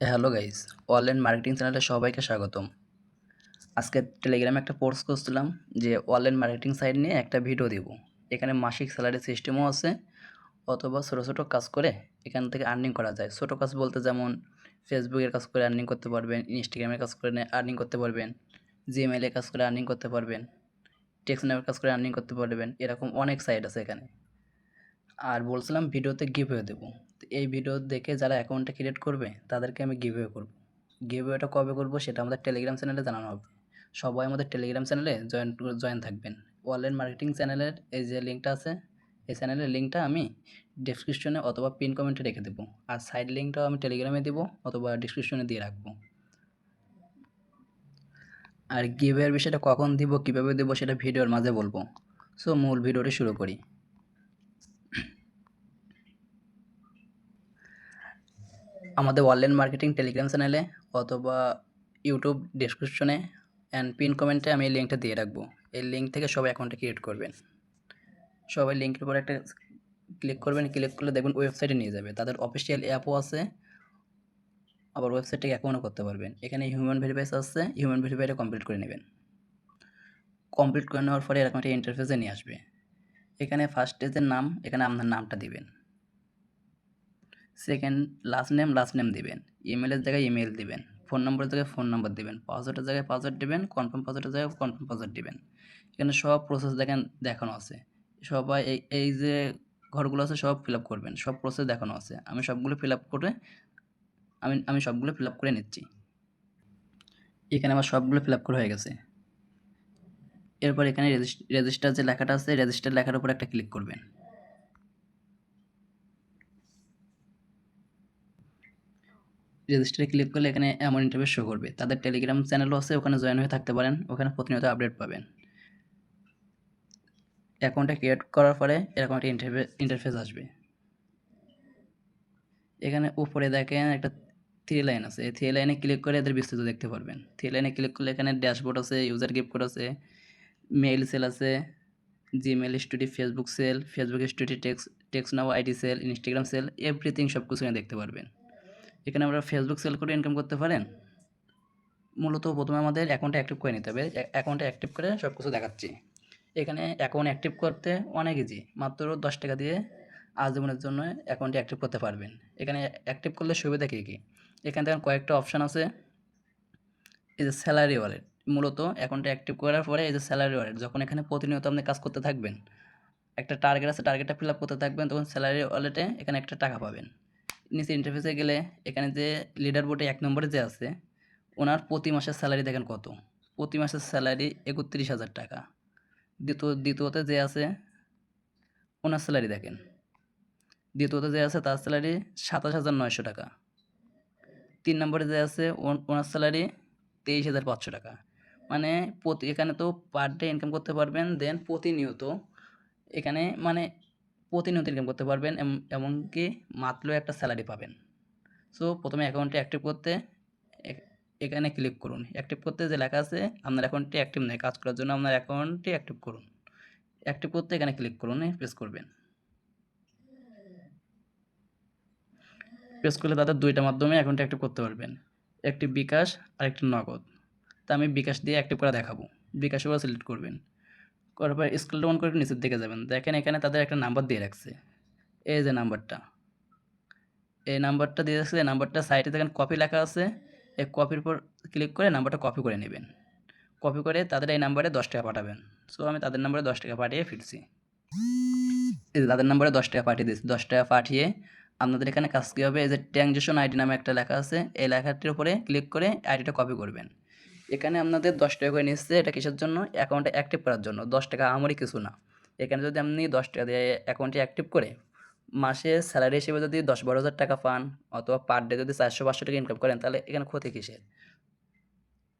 Hello guys online marketing চ্যানেলে সবাইকে স্বাগতম। আজকে টেলিগ্রামে একটা পোস্ট করছিলাম যে অনলাইন মার্কেটিং সাইট নিয়ে একটা ভিডিও দেব। এখানে মাসিক স্যালারি সিস্টেমও আছে, অথবা ছোটো ছোটো কাজ করে এখান থেকে আর্নিং করা যায়। ছোটো কাজ বলতে যেমন ফেসবুকের কাজ করে আর্নিং করতে পারবেন ইনস্টাগ্রামের কাজ করে আর্নিং করতে পারবেন জিমেলের কাজ করে আর্নিং করতে পারবেন টেক্সনামের কাজ করে আর্নিং করতে পারবেন, এরকম অনেক সাইট আছে এখানে। আর বলছিলাম ভিডিওতে গিভওয়ে দেবো। এই ভিডিও দেখে যারা অ্যাকাউন্টটা ক্রিয়েট করবে, তাদেরকে আমি গিভওয়ে করব। গিভওয়েটা কবে করব সেটা আমাদের টেলিগ্রাম চ্যানেলে জানানো হবে। সবাই আমাদের টেলিগ্রাম চ্যানেলে জয়েন জয়েন থাকবেন। অনলাইন মার্কেটিং চ্যানেলের এই যে লিঙ্কটা আছে, এই চ্যানেলের লিঙ্কটা আমি ডিসক্রিপশনে অথবা পিন কমেন্টে রেখে দেবো। আর সাইড লিঙ্কটাও আমি টেলিগ্রামে দেবো অথবা ডিসক্রিপশনে দিয়ে রাখব। আর গিভওয়ের বিষয়টা কখন দিব, কীভাবে দেবো সেটা ভিডিওর মাঝে বলব। সো মূল ভিডিওটি শুরু করি। আমাদের অনলাইন মার্কেটিং টেলিগ্রাম চ্যানেলে অথবা ইউটিউব ডিসক্রিপশনে অ্যান্ড পিন কমেন্টে আমি এই লিঙ্কটা দিয়ে রাখব। এই লিঙ্ক থেকে সবাই অ্যাকাউন্টটা ক্রিয়েট করবেন। সবাই লিঙ্কের উপর একটা ক্লিক করবেন ক্লিক করলে দেখবেন ওয়েবসাইটে নিয়ে যাবে। তাদের অফিসিয়াল অ্যাপও আছে। আবার ওয়েবসাইট থেকে অ্যাকাউন্টও করতে পারবেন। এখানে হিউম্যান ভেরিফাইস আছে হিউম্যান ভেরিফাইটা কমপ্লিট করে নেবেন। কমপ্লিট করে নেওয়ার পরে এরকম একটা ইন্টারফেসে নিয়ে আসবে। এখানে ফার্স্ট স্টেজের নাম, এখানে আপনার নামটা দিবেন। Second last name last name দেবেন। ইমেলের জায়গায় ইমেল দিবেন। ফোন নম্বরের জায়গায় ফোন নম্বর দিবেন। পাসওয়ার্ডের জায়গায় পাসওয়ার্ড দেবেন। কনফার্ম পাসওয়ার্ডের জায়গায় কনফার্ম পাসওয়ার্ড দেবেন। এখানে সব প্রসেস দেখেন, দেখানো আছে। সবাই এই এই যে ঘরগুলো আছে, সব ফিল আপ করবেন। সব প্রসেস দেখানো আছে। আমি সবগুলো ফিল আপ করে, আমি আমি সবগুলো ফিল আপ করে নিচ্ছি। এখানে আমার সবগুলো ফিল আপ করা হয়ে গেছে। এরপর এখানে রেজিস্টার যে লেখাটা আছে রেজিস্টার লেখার উপর একটা ক্লিক করবেন। রেজিস্টারে ক্লিক করলে এখানে এমন ইন্টারভিউ শো করবে। তাদের টেলিগ্রাম চ্যানেলও আছে, ওখানে জয়েন হয়ে থাকতে পারেন। ওখানে প্রতিনিয়ত আপডেট পাবেন। অ্যাকাউন্টটা ক্রিয়েট করার পরে এরকম একটা ইন্টারভে ইন্টারফেস আসবে। এখানে উপরে দেখেন একটা থ্রি লাইন আছে। এই থ্রি লাইনে ক্লিক করে এদের বিস্তৃত দেখতে পারবেন। থ্রি লাইনে ক্লিক করলে এখানে ড্যাশবোর্ড আছে ইউজার গিফট কোড আছে মেইল সেল আছে Gmail study Facebook sell Facebook study text text now ID sell Instagram sell everything সব কিছু দেখতে পারবেন। এখানে আমরা ফেসবুক সেল করে ইনকাম করতে পারেন। মূলত প্রথমে আমাদের অ্যাকাউন্টটা অ্যাক্টিভ করে নিতে হবে। অ্যাকাউন্টটা অ্যাক্টিভ করে সব কিছু দেখাচ্ছি। এখানে অ্যাকাউন্ট অ্যাক্টিভ করতে অনেক ইজি মাত্র দশ টাকা দিয়ে আজীবনের জন্য অ্যাকাউন্টটি অ্যাক্টিভ করতে পারবেন। এখানে অ্যাক্টিভ করলে সুবিধা কী কী? এখানে দেখেন কয়েকটা অপশান আছে। এই যে স্যালারি ওয়ালেট মূলত অ্যাকাউন্টটা অ্যাক্টিভ করার পরে এই যে স্যালারি ওয়ালেট যখন এখানে প্রতিনিয়ত আপনি কাজ করতে থাকবেন, একটা টার্গেট আছে টার্গেটটা ফিল আপ করতে থাকবেন, তখন স্যালারি ওয়ালেটে এখানে একটা টাকা পাবেন। নিচে ইন্টারফেসে গেলে এখানে যে লিডার বোর্ডে এক নম্বরে যে আছে, ওনার প্রতি মাসের স্যালারি দেখেন কত? প্রতি মাসের স্যালারি একত্রিশ হাজার টাকা। দ্বিতীয়, দ্বিতীয়তে যে আছে, ওনার স্যালারি দেখেন। দ্বিতীয়তে যে আছে, তার স্যালারি সাতাশ হাজার নয়শো টাকা। তিন নম্বরে যে আছে ওনার স্যালারি তেইশ হাজার পাঁচশো টাকা। মানে প্রতি, এখানে তো পার ডে ইনকাম করতে পারবেন দেন প্রতিনিয়ত এখানে মানে প্রতিনিয়ত ইনকাম করতে পারবেন এমনকি মাত্র একটা স্যালারি পাবেন। সো প্রথমে অ্যাকাউন্টটি অ্যাক্টিভ করতে এখানে ক্লিক করুন। অ্যাক্টিভ করতে যে লেখা আছে, আপনার অ্যাকাউন্টটি অ্যাক্টিভ নেই। কাজ করার জন্য আপনার অ্যাকাউন্টটি অ্যাক্টিভ করুন। অ্যাক্টিভ করতে এখানে ক্লিক করুন প্রেস করবেন। প্রেস করলে তাদের দুইটা মাধ্যমে অ্যাকাউন্টটি অ্যাক্টিভ করতে পারবেন। একটি বিকাশ আর একটি নগদ। তা আমি বিকাশ দিয়ে অ্যাক্টিভ করে দেখাবো। বিকাশ উপর সিলেক্ট করবেন। করার পর স্কুল ডাউন করে নিচের দিকে যাবেন। দেখেন এখানে তাদের একটা নাম্বার দিয়ে রাখছে। এই যে নাম্বারটা এই নাম্বারটা দিয়ে রাখছে, এই নাম্বারটা সাইডে দেখেন কপি লেখা আছে। এই কপির উপর ক্লিক করে নাম্বারটা কপি করে নেবেন। কপি করে তাদের এই নাম্বারে দশ টাকা পাঠাবেন। সো আমি তাদের নাম্বারে দশ টাকা পাঠিয়ে ফিরছি। এই যে তাদের নাম্বারে দশ টাকা পাঠিয়ে দিয়েছি। দশ টাকা পাঠিয়ে আপনাদের এখানে কাজ কী হবে? এই যে ট্যাংজেশন আইডি নামে একটা লেখা আছে। এই লেখাটির উপরে ক্লিক করে আইডিটা কপি করবেন। এখানে আপনাদের দশ টাকা করে নিচ্ছে, এটা কিসের জন্য? অ্যাকাউন্টে অ্যাক্টিভ করার জন্য। দশ টাকা আমারই কিছু না। এখানে যদি আপনি দশ টাকা দিয়ে অ্যাকাউন্টটি অ্যাক্টিভ করে, মাসে স্যালারি হিসেবে যদি দশ বারো হাজার টাকা পান, অথবা পার ডে যদি চারশো পাঁচশো টাকা ইনকাম করেন, তাহলে এখানে ক্ষতি কিসের?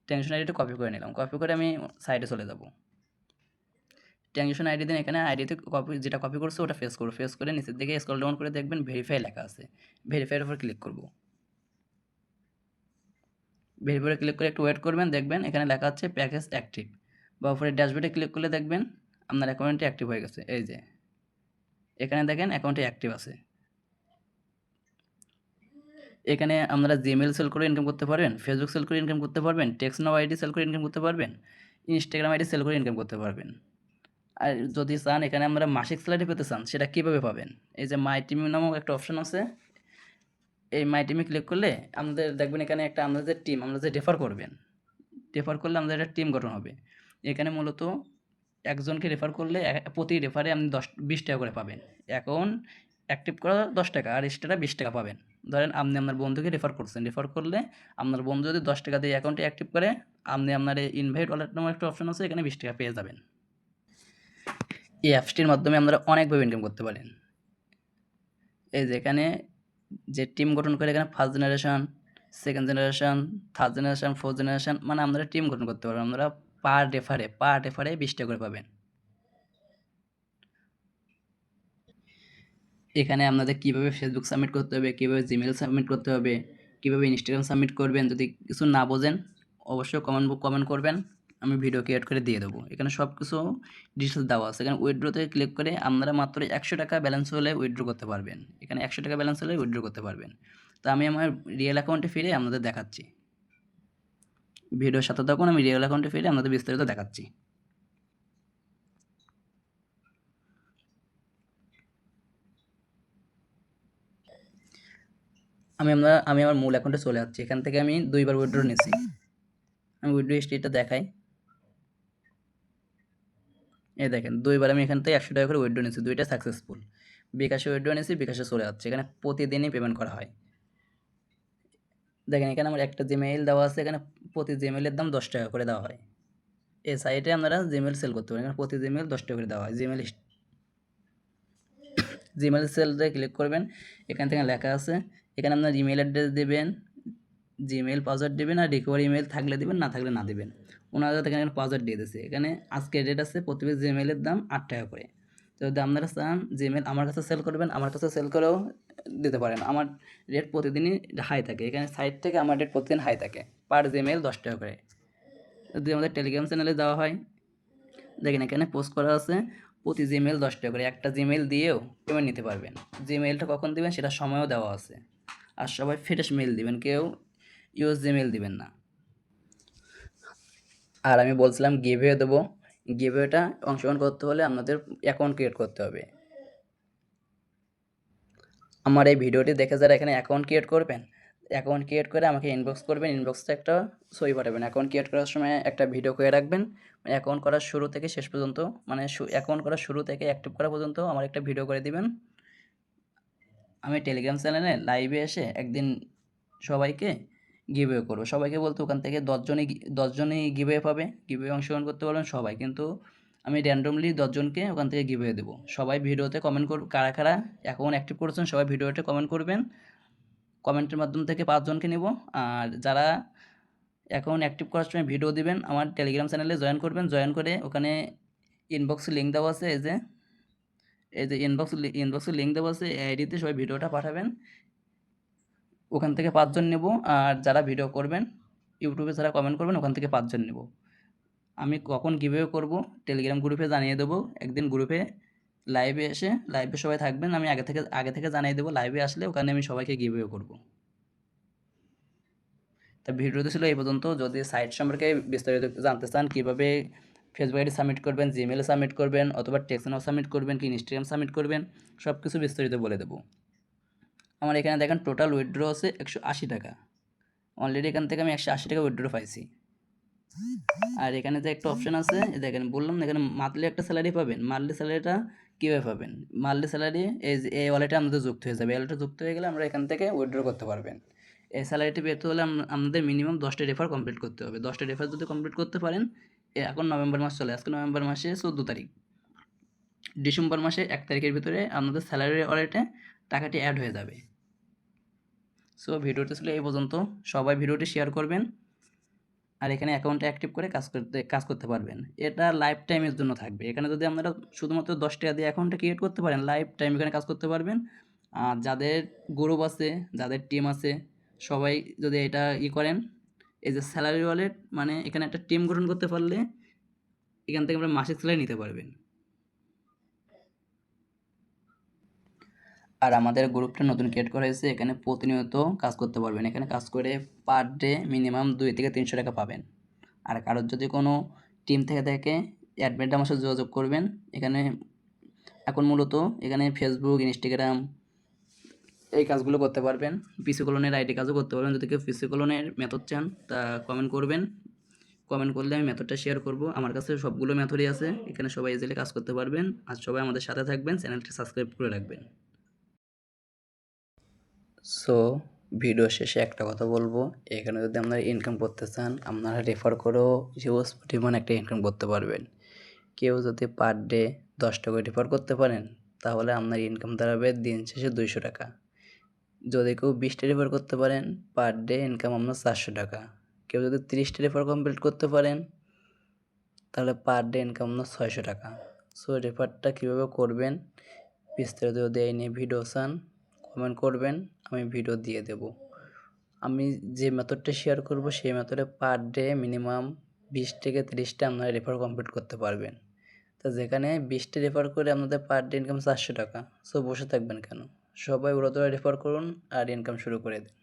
টেনশন আইডিটা কপি করে নিলাম। কপি করে আমি সাইডে চলে যাব। টেনশন আইডি দিন এখানে আইডিতে কপি যেটা কপি করছে, ওটা ফেস করব। ফেস করে নিচের দিকে স্ক্রল ডাউন করে দেখবেন ভেরিফাই লেখা আছে। ভেরিফাইয়ের উপর ক্লিক করব। ভেরিফাইয়ে ক্লিক করে একটু ওয়েট করবেন, দেখবেন এখানে লেখা আছে প্যাকেজ অ্যাক্টিভ বা উপরে ড্যাশবোর্ডে ক্লিক করলে দেখবেন আপনার অ্যাকাউন্টটি অ্যাক্টিভ হয়ে গেছে, এই যে। এখানে দেখেন অ্যাকাউন্টটি অ্যাক্টিভ আছে। এখানে আপনারা জিমেল সেল করে ইনকাম করতে পারবেন ফেসবুক সেল করে ইনকাম করতে পারবেন টেক্সট নাও আইডি সেল করে ইনকাম করতে পারবেন ইনস্টাগ্রাম আইডি সেল করে ইনকাম করতে পারবেন। আর যদি চান এখানে আমরা মাসিক স্যালারি পেতে চান, সেটা কীভাবে পাবেন? এই যে মাই নামক একটা অপশন আছে। এই মাই টিমে ক্লিক করলে আমাদের দেখবেন এখানে একটা আমাদের টিম আমরা যে রেফার করবেন রেফার করলে আমাদের একটা টিম গঠন হবে। এখানে মূলত একজনকে রেফার করলে প্রতি রেফারে আপনি দশ, বিশ টাকা করে পাবেন। এখন অ্যাক্টিভ করা দশ টাকা, আর এক্সট্রা বিশ টাকা পাবেন। ধরেন আপনি আপনার বন্ধুকে রেফার করছেন রেফার করলে আপনার বন্ধু যদি দশ টাকা দিয়ে অ্যাকাউন্টে অ্যাক্টিভ করে, আপনি আপনার এই ইনভাইট ওয়ালেট নামক একটা অপশন আছে, এখানে বিশ টাকা পেয়ে যাবেন। এই অ্যাপসটির মাধ্যমে আপনারা অনেকভাবে ইনকাম করতে পারেন। এই যে এখানে যে টিম গঠন করে এখানে first generation second generation third generation fourth generation মানে আপনারা টিম গঠন করতে পারবেন আপনারা পার রেফারে পার রেফারে বিশটা করে পাবেন। এখানে আপনাদের কীভাবে ফেসবুক সাবমিট করতে হবে, কীভাবে জিমেল সাবমিট করতে হবে, কীভাবে ইনস্টাগ্রাম সাবমিট করবেন, যদি কিছু না বোঝেন, অবশ্যই কমেন্ট কমেন্ট করবেন। আমি ভিডিও ক্রিয়েট করে দিয়ে দেবো। এখানে সব কিছু ডিটেলস দেওয়া আছে। এখানে উইথড্রোতে ক্লিক করে আপনারা মাত্র একশো টাকা ব্যালেন্স হলে উইথড্রো করতে পারবেন। এখানে একশো টাকা ব্যালেন্স হলে উইড্রো করতে পারবেন। তো আমি আমার রিয়েল অ্যাকাউন্টে ফিরে আপনাদের দেখাচ্ছি। ভিডিওর সাথে তখন আমি রিয়েল অ্যাকাউন্টে ফিরে আপনাদের বিস্তারিত দেখাচ্ছি। আমি আমরা, আমি আমার মূল অ্যাকাউন্টে চলে যাচ্ছি এখান থেকে আমি দুইবার উইড্রো নিয়েছি। আমি উইড্রো হিস্ট্রিটা দেখাই। এই দেখেন, দুইবার আমি এখান থেকে একশো টাকা করে উইথড্র নিয়েছি, দুইটা সাকসেসফুল বিকাশে উইথড্র নিয়েছি, বিকাশে চলে যাচ্ছে, এখানে প্রতিদিনই পেমেন্ট করা হয়। দেখেন, এখানে আমার একটা জিমেইল দেওয়া আছে, এখানে প্রতি জিমেইলের দাম দশ টাকা করে দেওয়া হয়। এই সাইটে আপনারা জিমেল সেল করতে পারেন, এখানে প্রতি জিমেল দশ টাকা করে দেওয়া হয় জিমেল জিমেল সেলতে ক্লিক করবেন, এখান থেকে লেখা আছে, এখানে আপনার ইমেল অ্যাড্রেস দেবেন জিমেল পাসওয়ার্ড দেবেন আর রিকভারি ইমেল থাকলে দেবেন, না থাকলে না দেবেন। ওনারা এখানে পাসওয়ার্ড দিয়ে দিয়েছে। এখানে আজকে ডেট আছে প্রতি জিমেলের দাম আট টাকা করে। যদি আপনারা চান জিমেল আমার কাছে সেল করবেন, আমার কাছে সেল করেও দিতে পারেন। আমার রেট প্রতিদিনই হাই থাকে। এখানে সাইট থেকে আমার রেট প্রতিদিন হাই থাকে। পার জিমেল দশ টাকা করে। যদি আমাদের টেলিগ্রাম চ্যানেলে দেওয়া হয়, দেখেন এখানে পোস্ট করা আছে, প্রতি জিমেল দশ টাকা করে। একটা জিমেল দিয়েও পেমেন্ট নিতে পারবেন। জিমেলটা কখন দিবেন সেটা সময়ও দেওয়া আছে। আর সবাই ফ্রেশ মেল দিবেন। কেউ ইউজ জিমেল দিবেন না। আর আমি বলছিলাম গিভওয়ে দেবো। গিভওয়েটা অংশগ্রহণ করতে হলে আপনাদের অ্যাকাউন্ট ক্রিয়েট করতে হবে। আমার এই ভিডিওটি দেখে যারা এখানে অ্যাকাউন্ট ক্রিয়েট করবেন অ্যাকাউন্ট ক্রিয়েট করে আমাকে ইনবক্স করবেন। ইনবক্সে একটা ছবি পাঠাবেন। অ্যাকাউন্ট ক্রিয়েট করার সময় একটা ভিডিও করে রাখবেন। অ্যাকাউন্ট করার শুরু থেকে শেষ পর্যন্ত মানে অ্যাকাউন্ট করার শুরু থেকে অ্যাক্টিভ করা পর্যন্ত আমার একটা ভিডিও করে দিবেন। আমি টেলিগ্রাম চ্যানেলে লাইভে এসে একদিন সবাইকে গিভওয়ে করব। সবাইকে বলতে ওখান থেকে দশজনই দশজনই গিভওয়ে পাবে। গিভওয়ে অংশগ্রহণ করতে পারবেন সবাই। কিন্তু আমি র্যান্ডমলি দশজনকে ওখান থেকে গিভওয়ে দেবো। সবাই ভিডিওতে কমেন্ট কর, কারা কারা অ্যাকাউন্ট অ্যাক্টিভ করেছেন সবাই ভিডিওতে কমেন্ট করবেন। কমেন্টের মাধ্যম থেকে পাঁচজনকে নেব। আর যারা অ্যাকাউন্ট অ্যাক্টিভ করার সময় ভিডিও দিবেন, আমার টেলিগ্রাম চ্যানেলে জয়েন করবেন। জয়েন করে ওখানে ইনবক্সে লিঙ্ক দেওয়া আছে, এই যে এই যে ইনবক্স ইনবক্সে লিঙ্ক দেওয়া আছে আইডিতে সবাই ভিডিওটা পাঠাবেন। ওখান থেকে পাঁচজন নেব আর যারা ভিডিও করবেন ইউটিউবে যারা কমেন্ট করবেন, ওখান থেকে পাঁচজন নেব। আমি কখন কীভাবে করব টেলিগ্রাম গ্রুপে জানিয়ে দেবো। একদিন গ্রুপে লাইভে এসে লাইভে সবাই থাকবেন, আমি আগে থেকে আগে থেকে জানিয়ে দেবো। লাইভে আসলে ওখানে আমি সবাইকে গিভওয়ে করব। তা ভিডিওতে ছিল এই পর্যন্ত। যদি সাইট সম্পর্কে বিস্তারিত জানতে চান, কীভাবে ফেসবুক আইডি সাবমিট করবেন জিমেলে সাবমিট করবেন, অথবা টেক্সনাও সাবমিট করবেন, কি ইনস্টাগ্রাম সাবমিট করবেন সব কিছু বিস্তারিত বলে দেবো। আমার এখানে দেখেন টোটাল উইথড্র আছে একশো আশি টাকা। অলরেডি এখান থেকে আমি একশো আশি টাকা উইথড্র পাইছি। আর এখানে যে একটা অপশান আছে দেখেন, বললাম এখানে মান্থলি একটা স্যালারি পাবেন। মান্থলি স্যালারিটা কীভাবে পাবেন? মান্থলি স্যালারি এই এই ওয়ালেটে আমাদের যুক্ত হয়ে যাবে। ওয়ালেটে যুক্ত হয়ে গেলে আমরা এখান থেকে উইথড্র করতে পারবেন। এই স্যালারিটি পেতে হলে আমাদের মিনিমাম দশটা রেফার কমপ্লিট করতে হবে। দশটা রেফার যদি কমপ্লিট করতে পারেন এখন নভেম্বর মাস চলে, আজকে নভেম্বর মাসে চোদ্দ তারিখ। ডিসেম্বর মাসে এক তারিখের ভিতরে আপনাদের স্যালারি ওয়ালেটে টাকাটি অ্যাড হয়ে যাবে। সো ভিডিওটি ছিল এই পর্যন্ত। সবাই ভিডিওটি শেয়ার করবেন আর এখানে অ্যাকাউন্টে অ্যাক্টিভ করে কাজ করতে কাজ করতে পারবেন। এটা লাইফ টাইমের জন্য থাকবে। এখানে যদি আপনারা শুধুমাত্র দশ টাকা দিয়ে অ্যাকাউন্টটা ক্রিয়েট করতে পারেন লাইফ টাইম এখানে কাজ করতে পারবেন। আর যাদের গ্রুপ আছে, যাদের টিম আছে, সবাই যদি এটা ই করেন, এই যে স্যালারি ওয়ালেট মানে এখানে একটা টিম গঠন করতে পারলে এখান থেকে আমরা মাসিক স্যালারি নিতে পারবেন। আর আমাদের গ্রুপটা নতুন ক্রিয়েট করা হয়েছে, এখানে প্রতিনিয়ত কাজ করতে পারবেন। এখানে কাজ করে পার ডে মিনিমাম দুই থেকে তিনশো টাকা পাবেন। আর কারোর যদি কোনো টিম থেকে থাকে অ্যাডমিনটা আমার সাথে যোগাযোগ করবেন। এখানে এখন মূলত এখানে ফেসবুক ইনস্টাগ্রাম এই কাজগুলো করতে পারবেন। পিসি কলনের আইডি কাজও করতে পারবেন। যদি কেউ পিসি কলনের মেথড চান, তা কমেন্ট করবেন। কমেন্ট করলে আমি মেথডটা শেয়ার করব। আমার কাছে সবগুলো মেথডই আছে। এখানে সবাই ইজিলি কাজ করতে পারবেন। আর সবাই আমাদের সাথে থাকবেন, চ্যানেলটি সাবস্ক্রাইব করে রাখবেন। সো ভিডিও শেষে একটা কথা বলব। এখানে যদি আপনারা ইনকাম করতে চান, আপনারা রেফার করেও হিউজ পরিমাণ একটা ইনকাম করতে পারবেন। কেউ যদি পার ডে দশ টাকা রেফার করতে পারেন, তাহলে আপনার ইনকাম দাঁড়াবে দিন শেষে দুইশো টাকা। যদি কেউ বিশটা রেফার করতে পারেন পার ডে ইনকাম আপনার চারশো টাকা। কেউ যদি তিরিশটা রেফার কমপ্লিট করতে পারেন, তাহলে পার ডে ইনকাম আপনার ছয়শো টাকা। সো রেফারটা কীভাবে করবেন, বিস্তারিত যদি এই নিয়ে ভিডিও চান কমেন্ট করবেন, আমি ভিডিও দিয়ে দেব। আমি যে মেথডটা শেয়ার করব, সেই মেথডে পার ডে মিনিমাম বিশ থেকে তিরিশটা আপনারা রেফার কমপ্লিট করতে পারবেন। তো যেখানে বিশটা রেফার করে আপনাদের পার ডে ইনকাম চারশো টাকা। সো বসে থাকবেন কেন? সবাই ওরা রেফার করুন আর ইনকাম শুরু করে দিন।